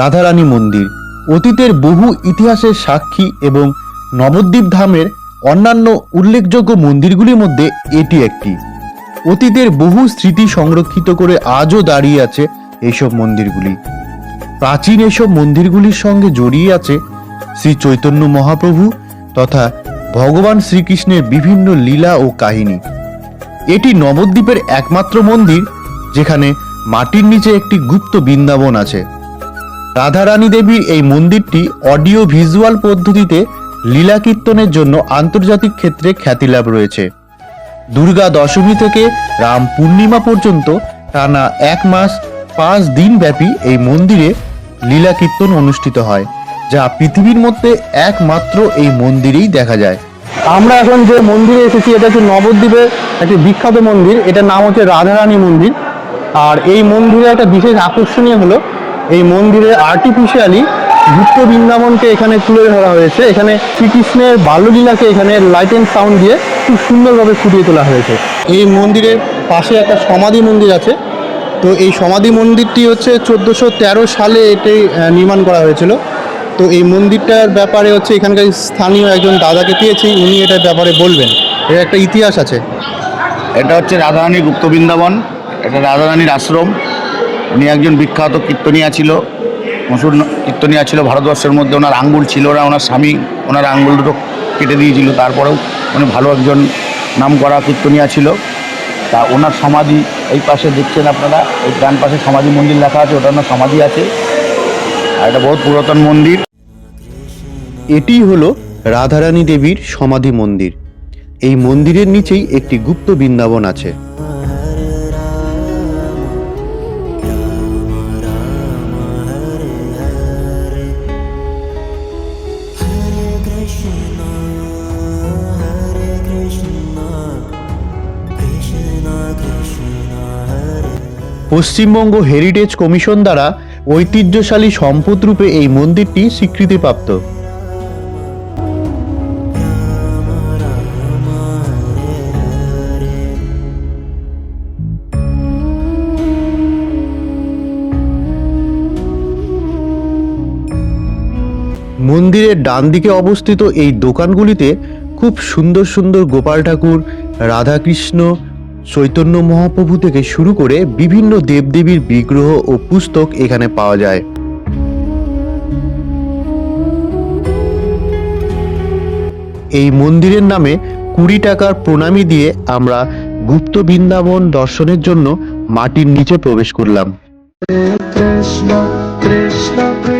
রাধারানী মন্দির, অতীতের বহু ইতিহাসের সাক্ষী এবং নবদ্বীপ ধামের অন্যান্য উল্লেখযোগ্য মন্দিরগুলির মধ্যে এটি একটি। অতীতের বহু স্মৃতি সংরক্ষিত করে আজও দাঁড়িয়ে আছে এইসব মন্দিরগুলি। প্রাচীন এসব মন্দিরগুলির সঙ্গে জড়িয়ে আছে শ্রী চৈতন্য মহাপ্রভু তথা ভগবান শ্রীকৃষ্ণের বিভিন্ন লীলা ও কাহিনী। এটি নবদ্বীপের একমাত্র মন্দির, যেখানে মাটির নিচে একটি গুপ্ত বৃন্দাবন আছে। রাধারানী দেবীর এই মন্দিরটি অডিও ভিজুয়াল পদ্ধতিতে লীলা কীর্তনের জন্য আন্তর্জাতিক ক্ষেত্রে খ্যাতিলাভ রয়েছে। দুর্গা দশমী থেকে রাম পূর্ণিমা পর্যন্ত টানা এক মাস পাঁচ দিন ব্যাপী এই মন্দিরে লীলা কীর্তন অনুষ্ঠিত হয়, যা পৃথিবীর মধ্যে একমাত্র এই মন্দিরেই দেখা যায়। আমরা এখন যে মন্দিরে এসেছি, এটা হচ্ছে নবদ্বীপের একটি বিখ্যাত মন্দির। এটার নাম হচ্ছে রাধারানী মন্দির। আর এই মন্দিরে একটা বিশেষ আকর্ষণীয় হলো এই মন্দিরে আর্টিফিশিয়ালি গুপ্ত বৃন্দাবনকে এখানে তুলে ধরা হয়েছে। এখানে শ্রীকৃষ্ণের বাল্যলীলাকে এখানে লাইট অ্যান্ড সাউন্ড দিয়ে খুব সুন্দরভাবে ফুটিয়ে তোলা হয়েছে। এই মন্দিরের পাশে একটা সমাধি মন্দির আছে। তো এই সমাধি মন্দিরটি হচ্ছে চোদ্দোশো তেরো সালে এটি নির্মাণ করা হয়েছিল। তো এই মন্দিরটার ব্যাপারে হচ্ছে এখানকার স্থানীয় একজন দাদাকে পেয়েছি উনি এটার ব্যাপারে বলবেন। এর একটা ইতিহাস আছে। এটা হচ্ছে রাধারানী গুপ্ত বৃন্দাবন। এটা রাধারানীর আশ্রম। উনি একজন বিখ্যাত কীর্তনিয়া ছিল, মশুর ন- কীর্তনিয়া ছিল ভারতবর্ষের মধ্যে, ওনার আঙ্গুল ছিল না ওনার স্বামী, ওনার আঙ্গুল দুটো কেটে দিয়েছিল, তারপরেও উনি ভালো একজন নাম করা কীর্তনিয়া ছিল। তা ওনার সমাধি, এই পাশে দেখছেন আপনারা, এই ডান পাশে সমাধি মন্দির লেখা আছে ওটা ওনার সমাধি আছে। আর এটা বহুত পুরাতন মন্দির। এটি হলো রাধারানী দেবীর সমাধি মন্দির। এই মন্দিরের নিচেই একটি গুপ্ত বৃন্দাবন আছে। পশ্চিমবঙ্গ হেরিটেজ কমিশন দ্বারা ঐতিহ্যশালী সম্পদ রূপে এই মন্দিরটি স্বীকৃতিপ্রাপ্ত। মন্দিরের ডান দিকে অবস্থিত এই দোকানগুলিতে খুব সুন্দর সুন্দর গোপাল ঠাকুর, রাধাকৃষ্ণ চৈতন্য মহাপ্রভু থেকে শুরু করে বিভিন্ন দেবদেবীর বিগ্রহ ও পুস্তক এখানে পাওয়া যায়। এই মন্দিরের নামে কুড়ি টাকার প্রণামী দিয়ে আমরা গুপ্ত বৃন্দাবন দর্শনের জন্য মাটির নিচে প্রবেশ করলাম। Krishna, Krishna,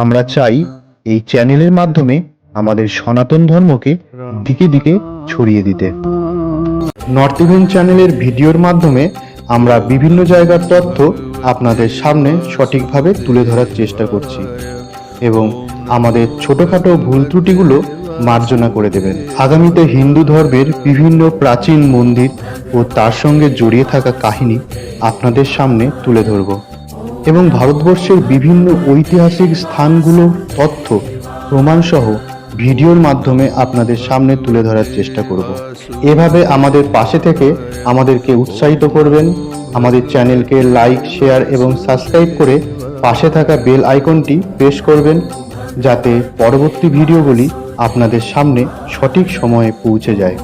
আমরা চাই এই চ্যানেলের মাধ্যমে আমাদের সনাতন ধর্মকে দিকে দিকে ছড়িয়ে দিতে। নর্থ ইভেন চ্যানেলের ভিডিওর মাধ্যমে আমরা বিভিন্ন জায়গার তথ্য আপনাদের সামনে সঠিকভাবে তুলে ধরার চেষ্টা করছি এবং আমাদের ছোটখাটো ভুল ত্রুটিগুলো মার্জনা করে দেবেন। আগামীতে হিন্দু ধর্মের বিভিন্ন প্রাচীন মন্দির ও তার সঙ্গে জড়িয়ে থাকা কাহিনী আপনাদের সামনে তুলে ধরব। এবং ভারতবর্ষের বিভিন্ন ঐতিহাসিক স্থানগুলোর তথ্য, প্রমাণসহ ভিডিওর মাধ্যমে আপনাদের সামনে তুলে ধরার চেষ্টা করব। এভাবে আমাদের পাশে থেকে আমাদেরকে উৎসাহিত করবেন। আমাদের চ্যানেলকে লাইক, শেয়ার এবং সাবস্ক্রাইব করে পাশে থাকা বেল আইকনটি প্রেস করবেন, যাতে পরবর্তী ভিডিওগুলি আপনাদের সামনে সঠিক সময়ে পৌঁছে যায়।